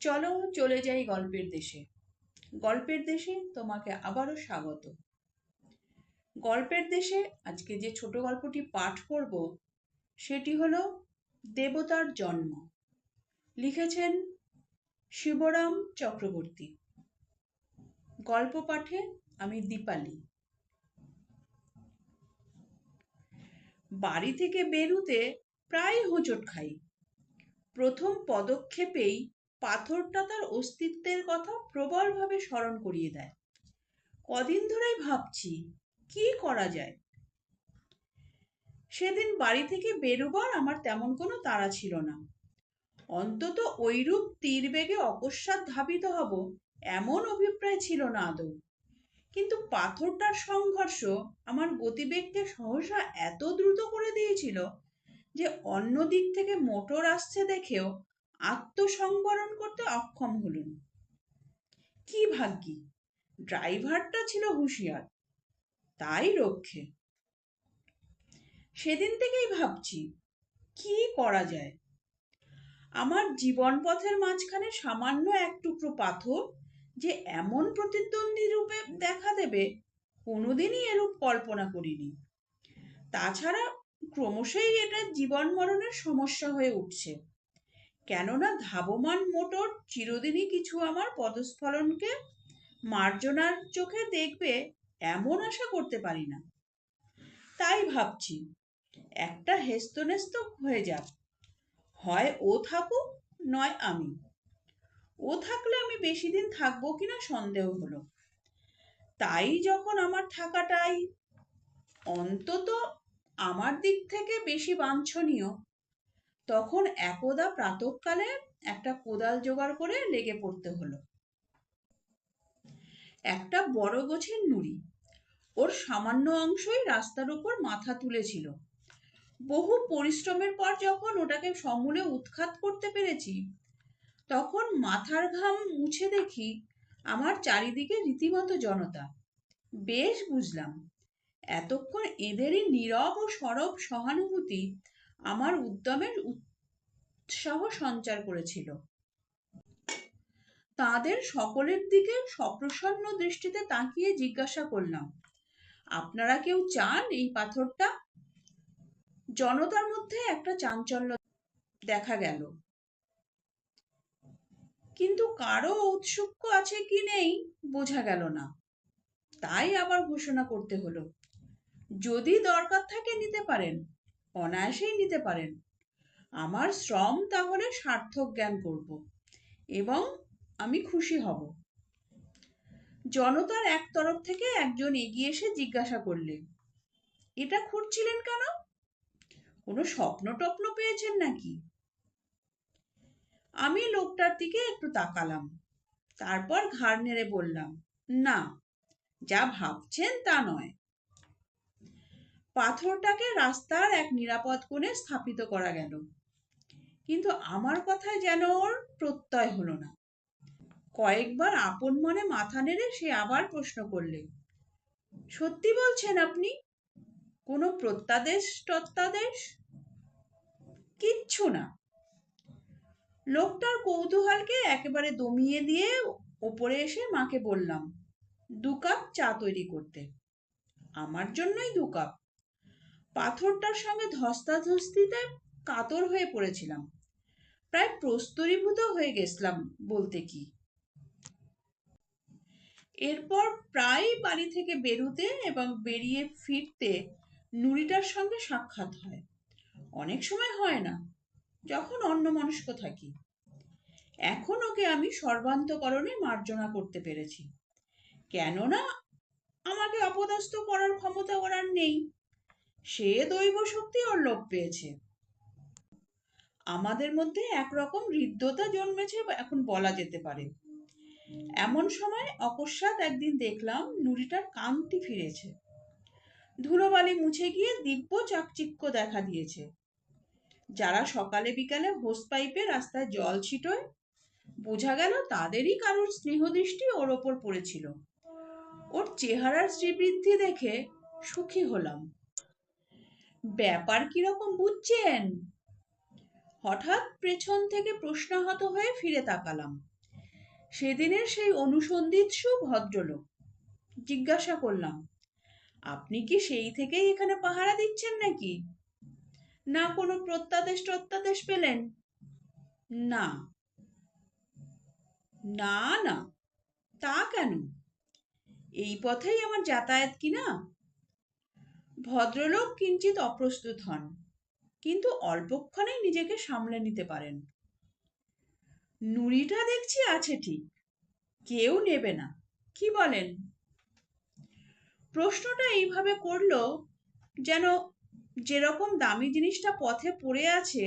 চলো চলে যাই গল্পের দেশে। গল্পের দেশে তোমাকে আবারও স্বাগত। গল্পের দেশে আজকে যে ছোট গল্পটি পাঠ করব, সেটি হলো দেবতার জন্ম। লিখেছেন শিবরাম চক্রবর্তী। গল্প পাঠে আমি দীপালি। বাড়ি থেকে বেরুতে প্রায় হোঁচট খাই। প্রথম পদক্ষেপেই পাথরটা তার অস্তিত্বের কথা প্রবলভাবে স্মরণ করিয়ে দেয়। কদিন ধরেই ভাবছি, কি করা যায়? সেদিন বাড়ি থেকে বেরোবার আমার তেমন কোনো তাড়া ছিল না। অন্তত ওইরূপ তীর বেগে অকস্মাৎ ধাবিত হব এমন অভিপ্রায় ছিল না আদৌ। কিন্তু পাথরটার সংঘর্ষ আমার গতিবেগকে সহসা এত দ্রুত করে দিয়েছিল যে অন্য দিক থেকে মোটর আসছে দেখেও আত্মসংবরণ করতে অক্ষম হলুন। কি ভাগ্যি, ড্রাইভারটা ছিল হুঁশিয়ার, তাই রক্ষে। সেদিন থেকেই ভাবছি, কি করা যায়? আমার জীবন পথের মাঝখানে সামান্য এক টুকরো পাথর যে এমন প্রতিদ্বন্দ্বী রূপে দেখা দেবে, কোনোদিনই এরূপ কল্পনা করিনি। তাছাড়া ক্রমশই এটা জীবন মরণের সমস্যা হয়ে উঠছে। কেননা ধাবমান মোটর চিরদিনই কিছু আমার পদস্ফলনকে মার্জনার চোখে দেখবে এমন আশা করতে পারি না। তাই ভাবছি, একটা হেস্তনেস্ত হয়ে যাক। হয় ও থাকুক, নয় আমি। ও থাকলে আমি বেশি দিন থাকব কিনা সন্দেহ হলো। তাই যখন আমার থাকাটাই অন্তত আমার দিক থেকে বেশি বাঞ্ছনীয় তখন একদা প্রাতকালে একটা কোদাল জোগাড় করে লেগে পড়তে হলো। একটা বড় গোছের নুড়ি ওর সামান্য অংশই রাস্তার উপর মাথা তুলেছিল। বহু পরিশ্রমের পর যখন ওটাকে সমূলে উৎখাত করতে পেরেছি, তখন মাথার ঘাম মুছে দেখি আমার চারিদিকে রীতিমতো জনতা। বেশ বুঝলাম, এতক্ষণ এদেরই নীরব ও সরব সহানুভূতি আমার উদ্যমের উৎসাহ সঞ্চার করেছিল। তাদের সকলের দিকে সপ্রসন্ন দৃষ্টিতে তাকিয়ে জিজ্ঞাসা করলাম, আপনারা কেউ চান এই পাথরটা? জনতার মধ্যে একটা চাঞ্চল্য দেখা গেল। কিন্তু কারও ঔৎসুক্য আছে কি নেই? বোঝা গেল না। তাই আবার ঘোষণা করতে হলো, যদি দরকার থাকে নিতে পারেন। অনায়াসেই নিতে পারেন। আমার শ্রম তাহলে সার্থক জ্ঞান করব এবং আমি খুশি হব। জনতার এক তরফ থেকে একজন এগিয়ে এসে জিজ্ঞাসা করলে এটা খুঁজছিলেন কেন? কোনো স্বপ্ন টপ্ন পেয়েছেন নাকি? আমি লোকটার দিকে একটু তাকালাম, তারপর ঘাড় নেড়ে বললাম, না, যা ভাবছেন তা নয়। পাথরটাকে রাস্তার এক নিরাপদ কোণে স্থাপিত করা গেল। কিন্তু আমার কথায় যেন ওর প্রত্যয় হলো না। কয়েকবার আপন মনে মাথা নেড়ে সে আবার প্রশ্ন করলে, সত্যি বলছেন আপনি? কোনো প্রত্যাদেশ টত্যাদেশ কিচ্ছু না। লোকটার কৌতূহলকে একেবারে দমিয়ে দিয়ে ওপরে এসে মাকে বললাম, দু কাপ চা তৈরি করতে। আমার জন্যই দু কাপ। পাথরটার সঙ্গে ধস্তাধস্তিতে কাতর হয়ে পড়েছিলাম। প্রায় প্রস্তরীভূত হয়ে গেছিলাম বলতে কি। এরপর প্রায় বাড়ি থেকে বেরুতে এবং বেরিয়ে ফিরতে নুরিটার সঙ্গে সাক্ষাৎ হয়। অনেক সময় হয় না, যখন অন্য মানুষক থাকি। এখন ওকে আমি সর্বান্তকরণে মার্জনা করতে পেরেছি। কেননা, আমাকে অপদস্থ করার ক্ষমতা ওর আর নেই। সে দৈব শক্তি ওর লোপ পেয়েছে। আমাদের মধ্যে একরকম হৃদ্যতা জন্মেছে এখন বলা যেতে পারে। এমন সময় অকস্মাৎ একদিন দেখলাম নুরিটার কান্তি ফিরেছে। ধুলোবালি মুছে গিয়ে দিব্য চাকচিক্য দেখা দিয়েছে। যারা সকালে বিকালে হোস পাইপে রাস্তায় জল ছিটোয়, বোঝা গেল তাদেরই কারোর স্নেহদৃষ্টি ওর ওপর পড়েছিল। ওর চেহারার শ্রীবৃদ্ধি দেখে সুখী হলাম। ব্যাপার কীরকম বুঝছেন? হঠাৎ পেছন থেকে প্রশ্নাহত হয়ে ফিরে তাকালাম। সেদিনের সেই অনুসন্ধিৎসু ভদ্রলোক। জিজ্ঞাসা করলাম, আপনি কি সেই থেকেই এখানে পাহারা দিচ্ছেন নাকি? না, কোনো প্রত্যাদেশ টত্যাদেশ পেলেন? না। না না। তা কেন? এই পথেই আমার যাতায়াত কি না? ভদ্রলোক কিঞ্চিত অপ্রস্তুত হন, কিন্তু অল্পক্ষণেই নিজেকে সামলে নিতে পারেন। নুড়িটা দেখছি আছে ঠিক, কেউ নেবে না, কি বলেন? প্রশ্নটা এইভাবে করল যেন যেরকম দামি জিনিসটা পথে পড়ে আছে,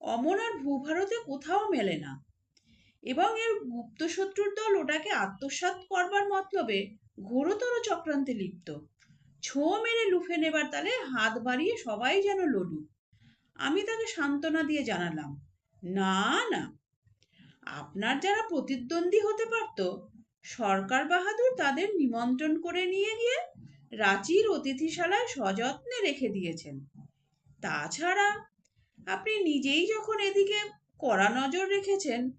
অমন আর ভূভারতে কোথাও মেলে না, এবং এর গুপ্তশত্রুর দল ওটাকে আত্মসাৎ করবার মতলবে ঘোরতর চক্রান্তে লিপ্ত। ছো মেরে লুফে নেবার তালে হাত বাড়িয়ে সবাই যেন লড়ু আমি তাকে সান্ত্বনা দিয়ে জানালাম, না না। আপনার যারা প্রতিদ্বন্দ্বী হতে পারত, সরকার বাহাদুর তাদের নিমন্ত্রণ করে নিয়ে গিয়ে রাঁচির অতিথিশালায় সযত্নে রেখে দিয়েছেন। তাছাড়া আপনি নিজেই যখন এদিকে কড়া নজর রেখেছেন,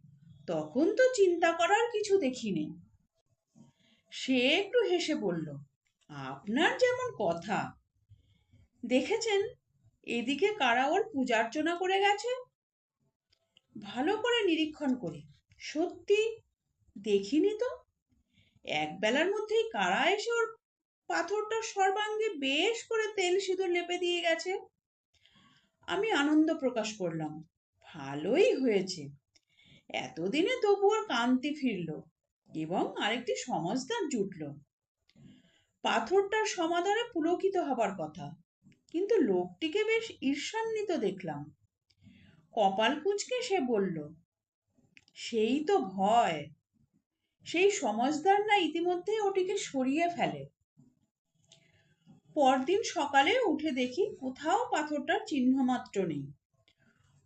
তখন তো চিন্তা করার কিছু দেখিনি সে একটু হেসে বলল আপনার যেমন কথা। দেখেছেন? এদিকে কারা ওর পূজার্চনা করে গেছে। ভালো করে নিরীক্ষণ করি। সত্যি? দেখিনি তো। এক বেলার মধ্যেই কারা এসে ওর পাথরটা সর্বাঙ্গে বেশ করে তেল সিঁদুর লেপে দিয়ে গেছে। আমি আনন্দ প্রকাশ করলাম, ভালোই হয়েছে। এতদিনে তবু ওর কান্তি ফিরল এবং আরেকটি সমাজদার জুটল। পাথরটার সমাধানে পুলকিত হবার কথা। কিন্তু লোকটিকে বেশ ঈর্ষান্বিত দেখলাম। কপাল কুঁচকে সে বলল, সেই তো ভয়। সেই সমাজদার না ইতিমধ্যে ওটিকে সরিয়ে ফেলে। পরদিন সকালে উঠে দেখি কোথাও পাথরটার চিহ্নমাত্র নেই।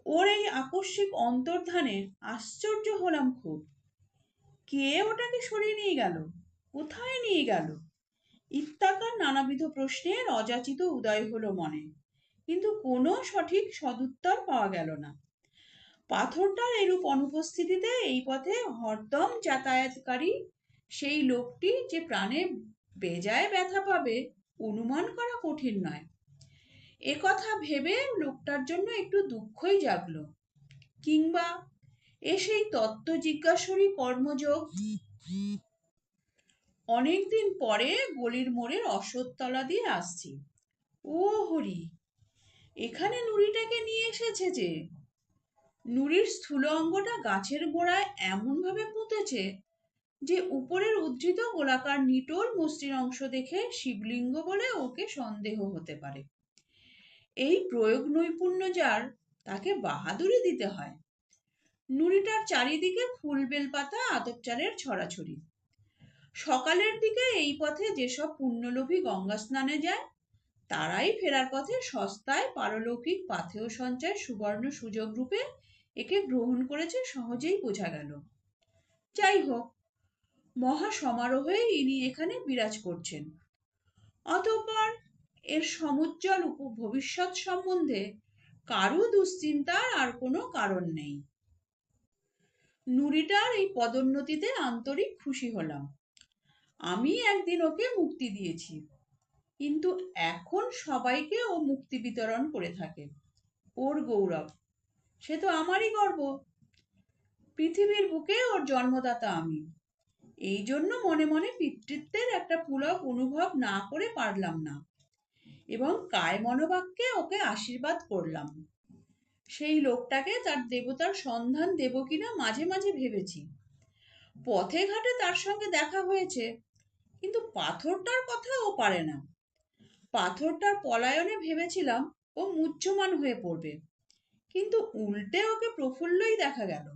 ওর এই আকস্মিক অন্তর্ধানে আশ্চর্য হলাম খুব। কে ওটাকে সরিয়ে নিয়ে গেল? কোথায় নিয়ে গেল? ইত্যাকার নানাবিধ প্রশ্নের অযাচিত উদয় হলো মনে। কিন্তু কোনো সঠিক সদুত্তর পাওয়া গেল না। পাথরটার এরূপ অনুপস্থিতিতে এই পথে হরদম যাতায়াতকারী সেই লোকটি যে প্রাণে বেজায় ব্যথা পাবে, অনুমান করা কঠিন নয়। এ কথা ভেবে লোকটার জন্য একটু দুঃখই জাগল। কিংবা এ সেই তত্ত্ব জিজ্ঞাসরী কর্মযোগ অনেকদিন পরে গলির মোড়ের অশ্বত্থতলা দিয়ে আসছি। ও হরি, এখানে নুড়িটাকে নিয়ে এসেছে যে? নুড়ির স্থূল অঙ্গটা গাছের গোড়ায় এমনভাবে পুঁতেছে যে উপরের উদ্ধৃত গোলাকার নিটোল মসৃণ অংশ দেখে শিবলিঙ্গ বলে ওকে সন্দেহ হতে পারে। এই প্রয়োগ নৈপুণ্য যার, তাকে বাহাদুরি দিতে হয়। নুড়িটার চারিদিকে ফুল বেলপাতা আতপ চালের ছড়াছড়ি। সকালের দিকে এই পথে যেসব পুণ্যলোভী গঙ্গা স্নানে যায়, তারাই ফেরার পথে সস্তায় পারলৌকিক পাথেয় সঞ্চয় সুবর্ণ সুযোগ রূপে একে গ্রহণ করেছে সহজেই বোঝা গেল। যাই হোক, মহা সমারোহে ইনি এখানে বিরাজ করছেন। অতঃপর এর সমুজ্জ্বল উপ- ভবিষ্যৎ সম্বন্ধে কারও দুশ্চিন্তার আর কোনো কারণ নেই। নুরিটার এই পদোন্নতিতে আন্তরিক খুশি হলাম। আমি একদিন ওকে মুক্তি দিয়েছি। কিন্তু এখন সবাইকে ও মুক্তি বিতরণ করে থাকে। ওর গৌরব, সে তো আমারই গর্ব। পৃথিবীর বুকে ওর জন্মদাতা আমি। এই জন্য মনে মনে পিতৃত্বের একটা পুলক অনুভব না করে পারলাম না এবং কায় মনোবাক্যে ওকে আশীর্বাদ করলাম। সেই লোকটাকে তার দেবতার সন্ধান দেব কিনা মাঝে মাঝে ভেবেছি। পথে ঘাটে তার সঙ্গে দেখা হয়েছে। কিন্তু পাথরটার কথা ও পারে না। পাথরটার পলায়নে ভেবেছিলাম ও মুহ্যমান হয়ে পড়বে, কিন্তু উল্টে ওকে প্রফুল্লই দেখা গেল।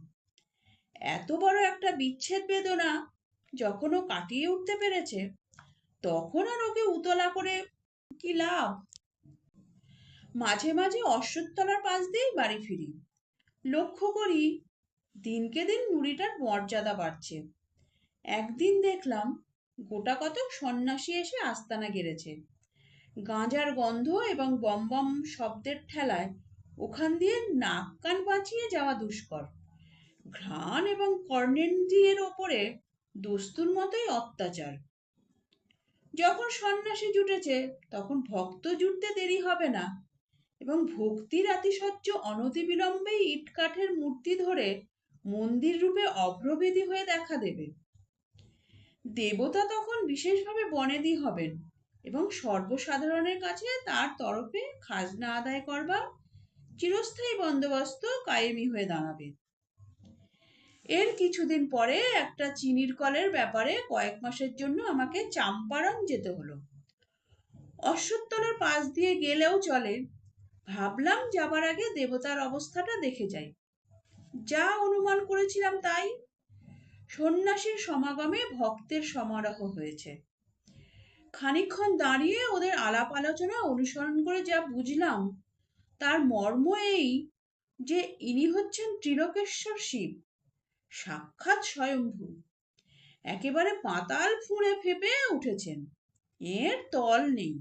এত বড় একটা বিচ্ছেদ বেদনা যখন ও কাটিয়ে উঠতে পেরেছে, তখন আর ওকে উতলা করে কি লাভ? মাঝে মাঝে অশ্বত্থতলার পাশ দিয়েই বাড়ি ফিরি। লক্ষ্য করি দিনকে দিন নুড়িটার মর্যাদা বাড়ছে। একদিন দেখলাম গোটা কতক সন্ন্যাসী এসে আস্তানা গেড়েছে। গাঁজার গন্ধ এবং বম বম শব্দের ঠেলায় ওখান দিয়ে নাক কান বাঁচিয়ে যাওয়া দুষ্কর। ঘ্রাণ এবং কর্ণেন্দ্রিয়ের ওপরে দস্তুর মতোই অত্যাচার। যখন সন্ন্যাসী জুটেছে, তখন ভক্ত জুটতে দেরি হবে না এবং ভক্তির আতিশয্য অনতিবিলম্বেই ইটকাঠের মূর্তি ধরে মন্দির রূপে অগ্রবেদী হয়ে দেখা দেবে। দেবতা তখন বিশেষভাবে বনেদি হবেন এবং সর্বসাধারণের কাছে তার তরফে খাজনা আদায় করবার চিরস্থায়ী বন্দোবস্ত কায়েমি হয়ে দাঁড়াবে। এর কিছুদিন পরে একটা চিনির কলের ব্যাপারে কয়েক মাসের জন্য আমাকে চাম্পারণ যেতে হলো। অশ্বত্থলের পাশ দিয়ে গেলেও চলে, ভাবলাম যাবার আগে দেবতার অবস্থাটা দেখে যাই। যা অনুমান করেছিলাম তাই সন্ন্যাসীর সমাগমে ভক্তের সমারোহ হয়েছে। খানিকক্ষণ দাঁড়িয়ে ওদের আলাপ আলোচনা অনুসরণ করে যা বুঝলাম, তার মর্ম এই যে ইনি হচ্ছেন ত্রিলোকেশ্বর শিব, সাক্ষাৎ স্বয়ম্ভু। একেবারে পাতাল ফুঁড়ে ফেপে উঠেছেন। এর তল নেই।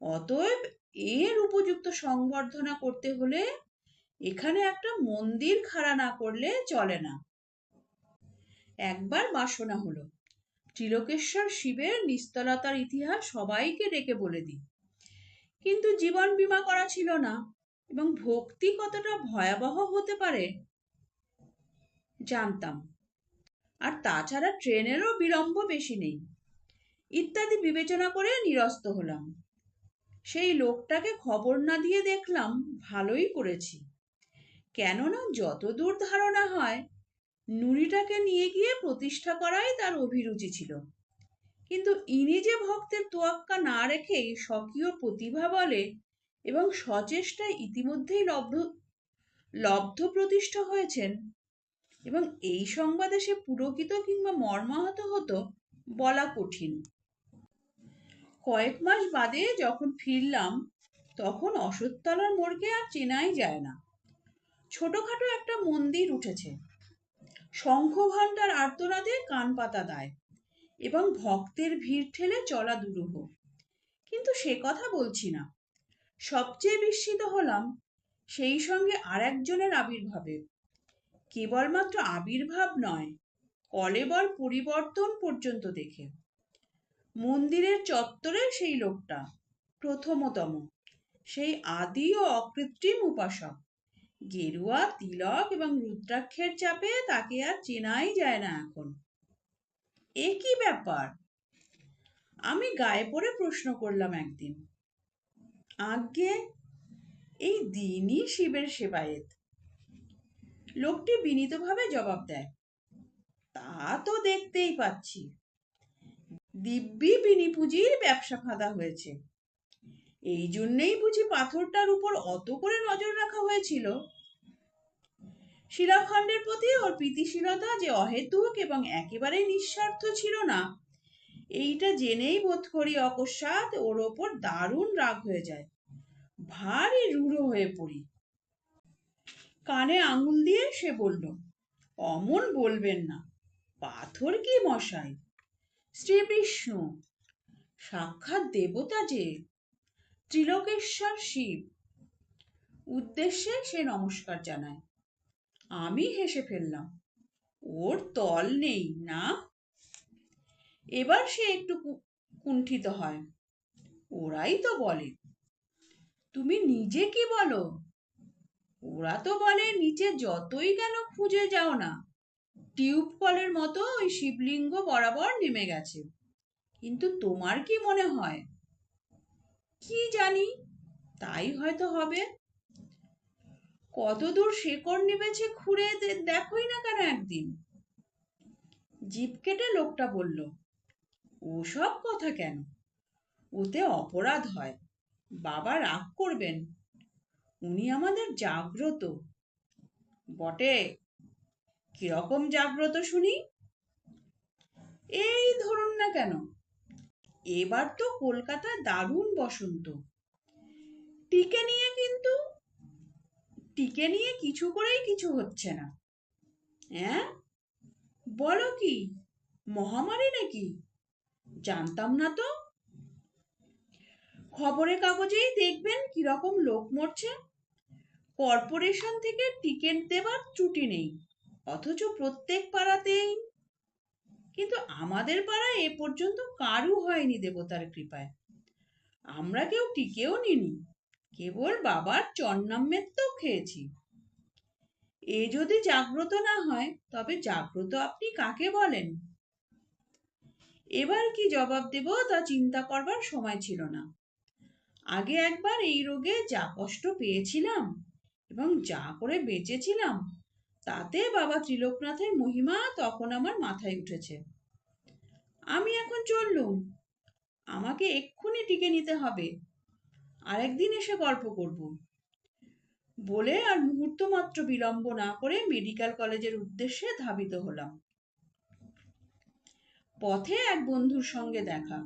অতএব এর উপযুক্ত সংবর্ধনা করতে হলে এখানে একটা মন্দির খাড়া না করলে চলে না। একবার বাসনা হলো। ত্রিলোকেশ্বর শিবের নিস্তলতার ইতিহাস সবাইকে ডেকে বলে দিই। কিন্তু জীবন বীমা করা ছিল না এবং ভক্তি কতটা ভয়াবহ হতে পারে জানতাম। আর তাছাড়া ট্রেনেরও বিলম্ব বেশি নেই। ইত্যাদি বিবেচনা করে নিরস্ত হলাম। সেই লোকটাকে খবর না দিয়ে দেখলাম ভালোই করেছি। কেননা যতদূর ধারণা হয় নুড়িটাকে নিয়ে গিয়ে প্রতিষ্ঠা করাই তার অভিরুচি ছিল। কিন্তু ইনি যে ভক্তের তোয়াক্কা না রেখেই স্বকীয় প্রতিভা বলে এবং সচেষ্টায় ইতিমধ্যেই লব্ধ লব্ধ প্রতিষ্ঠা হয়েছেন এবং এই সংবাদে সে পুরকিত কিংবা মর্মাহত হতো বলা কঠিন। কয়েক মাস বাদে যখন ফিরলাম, তখন অশ্বত্থলার মোড়কে আর চেনাই যায় না। ছোটখাটো একটা মন্দির উঠেছে। শঙ্খ ঘণ্টার আর্তনাদে কান পাতা দেয় এবং ভক্তের ভিড় ঠেলে চলা দুরূহ। কিন্তু সে কথা বলছি না। সবচেয়ে বিস্মিত হলাম সেই সঙ্গে আর একজনের আবির্ভাবে। কেবলমাত্র আবির্ভাব নয়, কলেবর পরিবর্তন পর্যন্ত দেখে। মন্দিরের চত্বরে সেই লোকটা, প্রথমতম, সেই আদি ও অকৃত্রিম উপাসক। গেরুয়া, তিলক এবং রুদ্রাক্ষের চাপে তাকে আর চেনাই যায় না এখন। এ কি ব্যাপার? আমি গায়ে পড়ে প্রশ্ন করলাম একদিন। আজ্ঞে, এই দিনই শিবের সেবায়েত। লোকটি বিনীতভাবে জবাব দেয়, তা তো দেখতেই পাচ্ছি। দিব্যি বিনি পুঁজির ব্যবসা ফাঁদা হয়েছে। এই জন্যেই বুঝি পাথরটার উপর অত করে নজর রাখা হয়েছিল। শিলাখণ্ডের প্রতি ওর প্রীতিশীলতা যে অহেতুক এবং একেবারে নিঃস্বার্থ ছিল না, এইটা জেনেই বোধ করি অকস্মাৎ ওর ওপর দারুণ রাগ হয়ে যায়। ভারী রূঢ় হয়ে পড়ি। কানে আঙুল দিয়ে সে বলল, অমন বলবেন না। পাথর কি মশাই? শ্রী বিষ্ণু সাক্ষাৎ দেবতা যে ত্রিলোকেশ্বর শিব। উদ্দেশ্যে সে নমস্কার জানায়। আমি হেসে ফেললাম, ওর তল নেই না? এবার সে একটু কুণ্ঠিত হয়। ওরাই তো বলে। তুমি নিজে কি বলো? ওরা তো বলে নিচে যতই কেন খুঁজে যাও না। টিউব কলের মতো ওই শিবলিঙ্গ বরাবর নেমে গেছে। কিন্তু তোমার কি মনে হয়? কি জানি? তাই হয়তো হবে। কতদূর শেকড় নিবেছে খুঁড়ে দেখোই না কেন একদিন। জিপ কেটে লোকটা বলল ওসব কথা কেন? ওতে অপরাধ হয়। বাবা রাগ করবেন। উনি আমাদের জাগ্রত। বটে, কীরকম জাগ্রত শুনি? এই ধরুন না কেন এবার তো কলকাতায় দারুণ বসন্ত। টিকে নিয়ে কিন্তু, টিকে নিয়ে কিছু করেই কিছু হচ্ছে না। হ্যাঁ বলো কি? মহামারী নাকি? জানতাম না তো। খবরের কাগজেই দেখবেন কীরকম লোক মরছে। কর্পোরেশন থেকে টিকিট দেবার ত্রুটি নেই। অথচ প্রত্যেক পাড়াতেই কিন্তু আমাদের পাড়ায় এ পর্যন্ত কারু হয়নি দেবতার কৃপায়। আমরা কেউ টিকেও নিনি কেবল বাবার চন্নাম্মের খেয়েছি। এ যদি জাগ্রত না হয়, তবে জাগ্রত আপনি কাকে বলেন? এবার কি জবাব দেব তা চিন্তা করবার সময় ছিল না। আগে একবার এই রোগে যা কষ্ট পেয়েছিলাম এবং যা করে বেঁচেছিলাম তাতে বাবা ত্রিলোকনাথের মহিমা তখন আমার মাথায় উঠেছে। আমি এখন চললুম। আমাকে এক্ষুনি টিকে নিতে হবে। আরেকদিন এসে গল্প করব। বলে আর মুহূর্ত মাত্র বিলম্ব না করে মেডিকেল কলেজের উদ্দেশ্যে ধাবিত হলাম। পথে এক বন্ধুর সঙ্গে দেখা।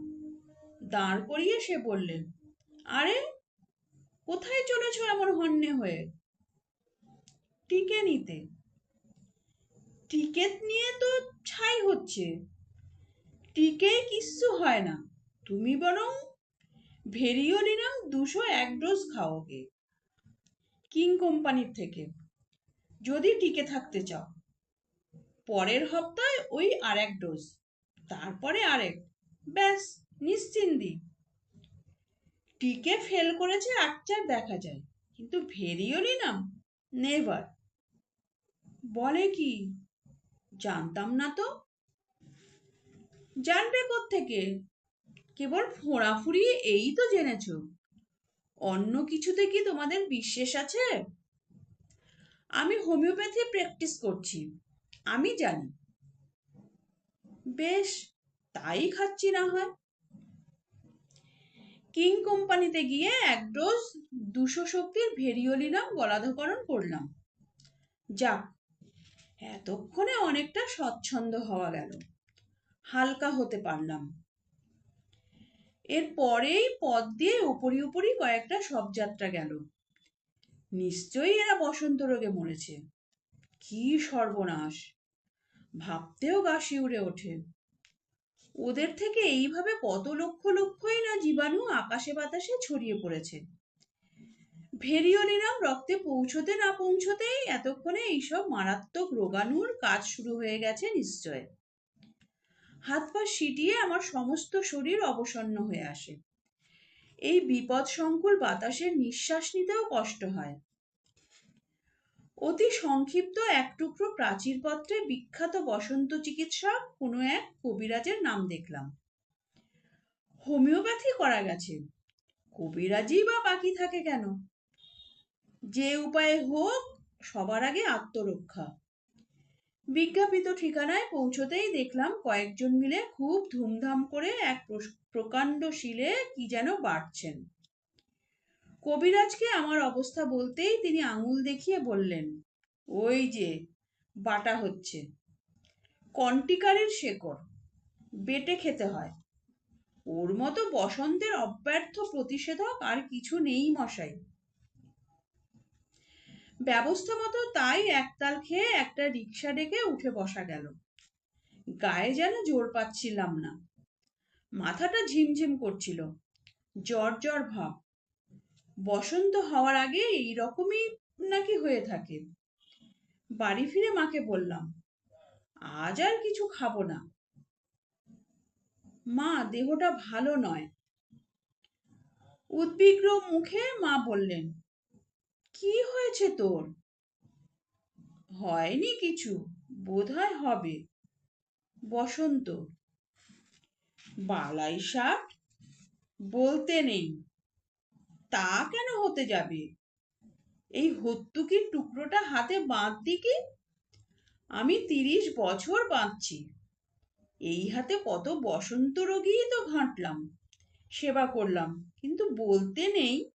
দাঁড় করিয়ে সে বললেন আরে, কোথায় চলেছ এমন হন্যে হয়ে? টিকে নিতে। টিকেট নিয়ে তো ছাই হচ্ছে। টিকে কিচ্ছু হয় না। তুমি বরং ভেরিওলিনাম দুশো এক ডোজ খাও ওকে কিং কোম্পানির থেকে। যদি টিকে থাকতে চাও। পরের হপ্তায় ওই আরেক ডোজ। তারপরে আরেক। ব্যাস নিশ্চিন্দি টিকে ফেল করেছে আকচার দেখা যায়। কিন্তু ভেরিওলিনাম নেভার। বলে কি? জানতাম না তো। জানবে থেকে কেবল ফোঁড়া ফুরিয়ে এই তো জেনেছ। অন্য কিছুতে কি তোমাদের বিশ্বাস আছে? আমি হোমিওপ্যাথি প্র্যাকটিস করছি, আমি জানি। বেশ, তাই খাচ্ছি না হয়। কিং কোম্পানিতে গিয়ে এক ডোজ দুশো শক্তির ভেরিওলিনাম গলাধকরণ করলাম। যাক এতক্ষণে অনেকটা স্বচ্ছন্দ হওয়া গেল। হালকা হতে পারলাম। এর পরেই পথ দিয়ে উপরি উপরি কয়েকটা শবযাত্রা গেল। নিশ্চয়ই এরা বসন্ত রোগে মরেছে। কি সর্বনাশ! ভাবতেও গা শিউরে ওঠে। ওদের থেকে এইভাবে কত লক্ষ লক্ষই না জীবাণু আকাশে বাতাসে ছড়িয়ে পড়েছে। ভেরিওলিনাম রক্তে পৌঁছতে না পৌঁছতেই এতক্ষণে এইসব মারাত্মক রোগাণুর কাজ শুরু হয়ে গেছে নিশ্চয়। হাত পা সিটিয়ে আমার সমস্ত শরীর অবসন্ন হয়ে আসে। এই বিপদ সংকুল বাতাসের নিঃশ্বাস নিতেও কষ্ট হয়। অতি সংক্ষিপ্ত এক টুকরো প্রাচীর পত্রে বিখ্যাত বসন্ত চিকিৎসক কোনো এক কবিরাজের নাম দেখলাম। হোমিওপ্যাথি করা গেছে। কবিরাজি বা বাকি থাকে কেন? যে উপায়ে হোক, সবার আগে আত্মরক্ষা। বিজ্ঞাপিত ঠিকানায় পৌঁছতেই দেখলাম কয়েকজন মিলে খুব ধুমধাম করে এক প্রকাণ্ড শিলে কি যেন বাড়ছেন কবিরাজকে আমার অবস্থা বলতেই তিনি আঙুল দেখিয়ে বললেন, ওই যে, বাটা হচ্ছে। কন্টিকারের শেকড়, বেটে খেতে হয়। ওর মতো বসন্তের অব্যর্থ প্রতিষেধক আর কিছু নেই মশাই। ব্যবস্থা মতো তাই একতাল খেয়ে একটা রিক্সা ডেকে উঠে বসা গেল। গায়ে যেন জোর পাচ্ছিলাম না। মাথাটা ঝিমঝিম করছিল। জ্বর জ্বর ভাব। বসন্ত হওয়ার আগে এই রকমই নাকি হয়ে থাকে। বাড়ি ফিরে মাকে বললাম, আজ আর কিছু খাব না। মা, দেহটা ভালো নয়। উদ্বিগ্ন মুখে মা বললেন কি হয়েছে তোর? হয়নি কিছু। বোধহয় হবে। বসন্ত। বালাই সাপ বলতে নেই। তা কেন হতে যাবে? এই হত্যুকির টুকরোটা হাতে বাঁধ দিকে আমি তিরিশ বছর বাঁধছি। এই হাতে কত বসন্ত রোগীই তো ঘাঁটলাম। সেবা করলাম, কিন্তু বলতে নেই।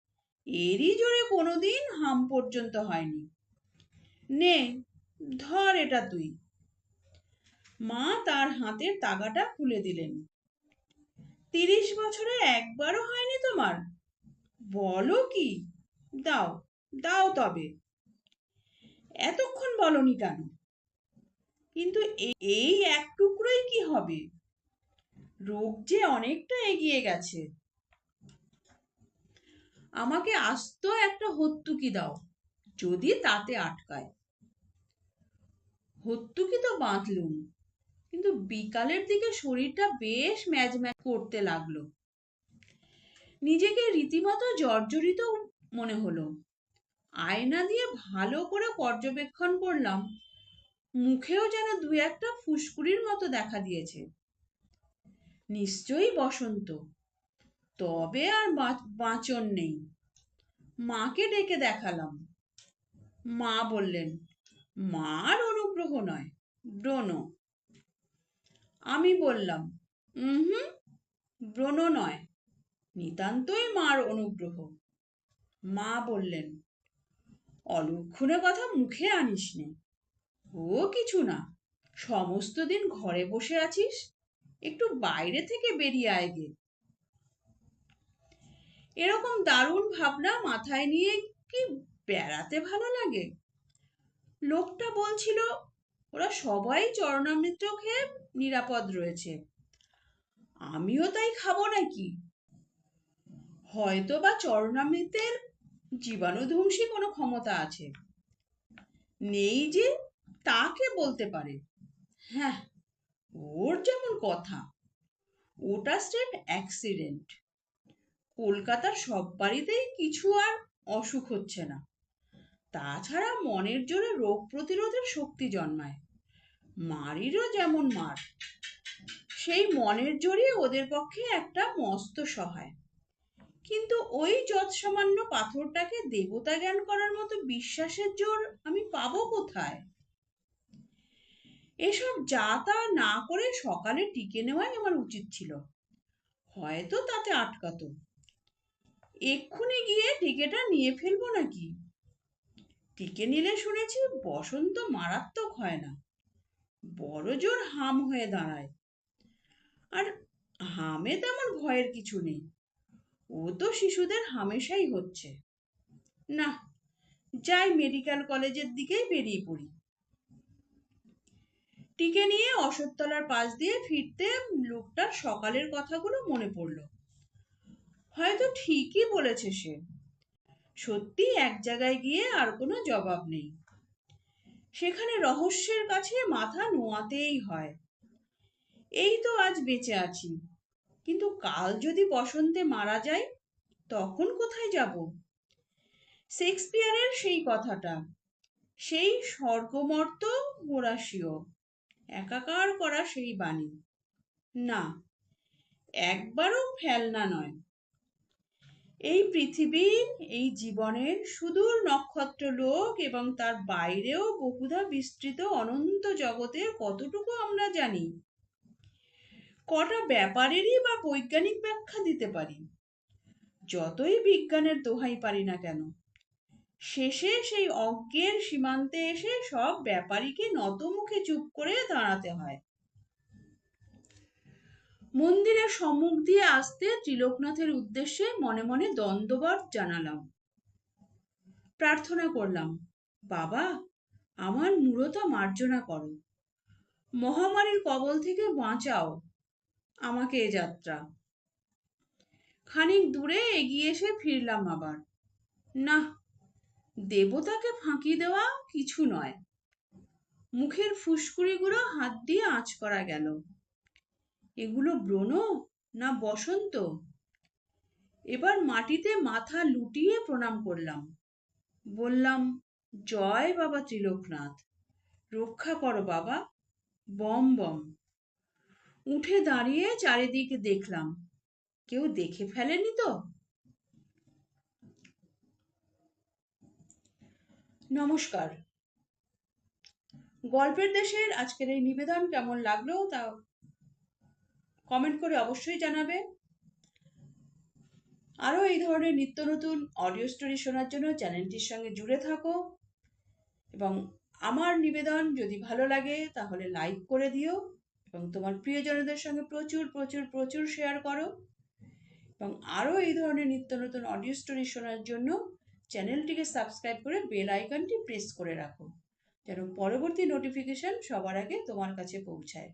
এরই জোরে কোনোদিন হাম পর্যন্ত হয়নি। নে, ধর এটা তুই। মা তার হাতের তাগাটা খুলে দিলেন। তিরিশ বছরে একবারও হয়নি তোমার? বলো কি? দাও দাও তবে। এতক্ষণ বলনি কেন? কিন্তু এই এক টুকরোই কি হবে? রোগ যে অনেকটা এগিয়ে গেছে। আমাকে আস্ত একটা হত্যুকি দাও, যদি তাতে আটকায়। হত্যুকি তো বাঁধলুম, কিন্তু বিকালের দিকে শরীরটা বেশ ম্যাজ ম্যাজ করতে লাগল। নিজেকে রীতিমতো জর্জরিত মনে হলো। আয়না দিয়ে ভালো করে পর্যবেক্ষণ করলাম, মুখেও যেন দু একটা ফুসকুড়ির মতো দেখা দিয়েছে। নিশ্চয়ই বসন্ত তবে আর বাঁচ- বাঁচন নেই। মাকে ডেকে দেখালাম। মা বললেন, মার অনুগ্রহ নয়, ব্রণ। আমি বললাম হুম ব্রণ নয়, নিতান্তই মার অনুগ্রহ। মা বললেন, অলক্ষণে কথা মুখে আনিস নে, ও কিছু না, সমস্ত দিন ঘরে বসে আছিস, একটু বাইরে থেকে বেরিয়ে আয় গে। এরকম দারুণ ভাবনা মাথায় নিয়ে কি বেড়াতে ভালো লাগে? লোকটা বলছিল, ওরা সবাই চরণামৃত খেয়ে নিরাপদ রয়েছে। আমিও তাই খাব নাকি? হয়তো বা চরণামৃতের জীবাণুধ্বংসী কোনো ক্ষমতা আছে। নেই যে তাকে বলতে পারে। হ্যাঁ ওর যেমন কথা, ওটা স্রেফ অ্যাক্সিডেন্ট। কলকাতার সব বাড়িতেই কিছু আর অসুখ হচ্ছে না। তাছাড়া মনের জোরে রোগ প্রতিরোধের শক্তি জন্মায়। মারিরও যেমন মার, সেই মনের জোরে ওদের পক্ষে একটা মস্ত সহায়। কিন্তু ওই যৎ সামান্য পাথরটাকে দেবতা জ্ঞান করার মতো বিশ্বাসের জোর আমি পাবো কোথায়? এসব যা তা না করে সকালে টিকে নেওয়াই আমার উচিত ছিল। হয়তো তাতে আটকাতো। এক্ষুনি গিয়ে টিকেটা নিয়ে ফেলব নাকি? টিকে নিলে শুনেছি বসন্ত মারাত্মক হয় না। বড় জোর হাম হয়ে দাঁড়ায়। আর হামে তেমন ভয়ের কিছু নেই। ও তো শিশুদের হামেশাই হচ্ছে। না, যাই মেডিকেল কলেজের দিকেই বেরিয়ে পড়ি। টিকে নিয়ে অশোকতলার পাশ দিয়ে ফিরতে লোকটার সকালের কথাগুলো মনে পড়ল। হয়তো ঠিকই বলেছে সে। সত্যি এক জায়গায় গিয়ে আর কোনো জবাব নেই। সেখানে রহস্যের কাছে মাথা নোয়াতেই হয়। এই তো আজ বেঁচে আছি। কিন্তু কাল যদি বসন্তে মারা যায় তখন কোথায় যাব? শেক্সপিয়ারের সেই কথাটা। সেই স্বর্গমর্ত গোরাসীয় একাকার করা সেই বাণী। না, একবারও ফেলনা নয়। এই পৃথিবী, এই জীবনের সুদূর নক্ষত্র লোক এবং তার বাইরেও বহুধা বিস্তৃত অনন্ত জগতের কতটুকু আমরা জানি? কটা ব্যাপারেরই বা বৈজ্ঞানিক ব্যাখ্যা দিতে পারি? যতই বিজ্ঞানের দোহাই পারি না কেন, শেষে সেই অজ্ঞের সীমান্তে এসে সব ব্যাপারীকে নতমুখে চুপ করে দাঁড়াতে হয়। মন্দিরের সম্মুখ দিয়ে আসতে ত্রিলোকনাথের উদ্দেশ্যে মনে মনে দ্বন্দ্ববাদ জানালাম। প্রার্থনা করলাম, বাবা, আমার মূরতা মার্জনা করো। মহামারীর কবল থেকে বাঁচাও আমাকে এ যাত্রা খানিক দূরে এগিয়ে এসে ফিরলাম আবার। না দেবতাকে ফাঁকি দেওয়া কিছু নয়। মুখের ফুসকুড়িগুলো হাত দিয়ে আঁচ করা গেল। এগুলো ব্রণ না বসন্ত? এবার মাটিতে মাথা লুটিয়ে প্রণাম করলাম। বললাম, জয় বাবা ত্রিলোকনাথ। রক্ষা করো বাবা, বম বম। উঠে দাঁড়িয়ে চারিদিকে দেখলাম। কেউ দেখে ফেলেনি তো? নমস্কার। গল্পের দেশের আজকের এই নিবেদন কেমন লাগল তা কমেন্ট করে অবশ্যই জানাবে। আরও এই ধরনের নিত্য নতুন অডিও স্টোরি শোনার জন্য চ্যানেলটির সঙ্গে জুড়ে থাকো এবং আমার নিবেদন যদি ভালো লাগে তাহলে লাইক করে দিও এবং তোমার প্রিয়জনদের সঙ্গে প্রচুর প্রচুর প্রচুর শেয়ার করো এবং আরও এই ধরনের নিত্য নতুন অডিও স্টোরি শোনার জন্য চ্যানেলটিকে সাবস্ক্রাইব করে বেল আইকনটি প্রেস করে রাখো যেন পরবর্তী নোটিফিকেশন সবার আগে তোমার কাছে পৌঁছায়।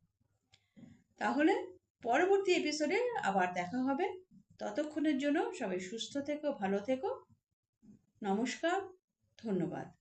তাহলে পরবর্তী এপিসোডে আবার দেখা হবে। ততক্ষণের জন্য সবাই সুস্থ থেকো ভালো থেকো। নমস্কার ধন্যবাদ।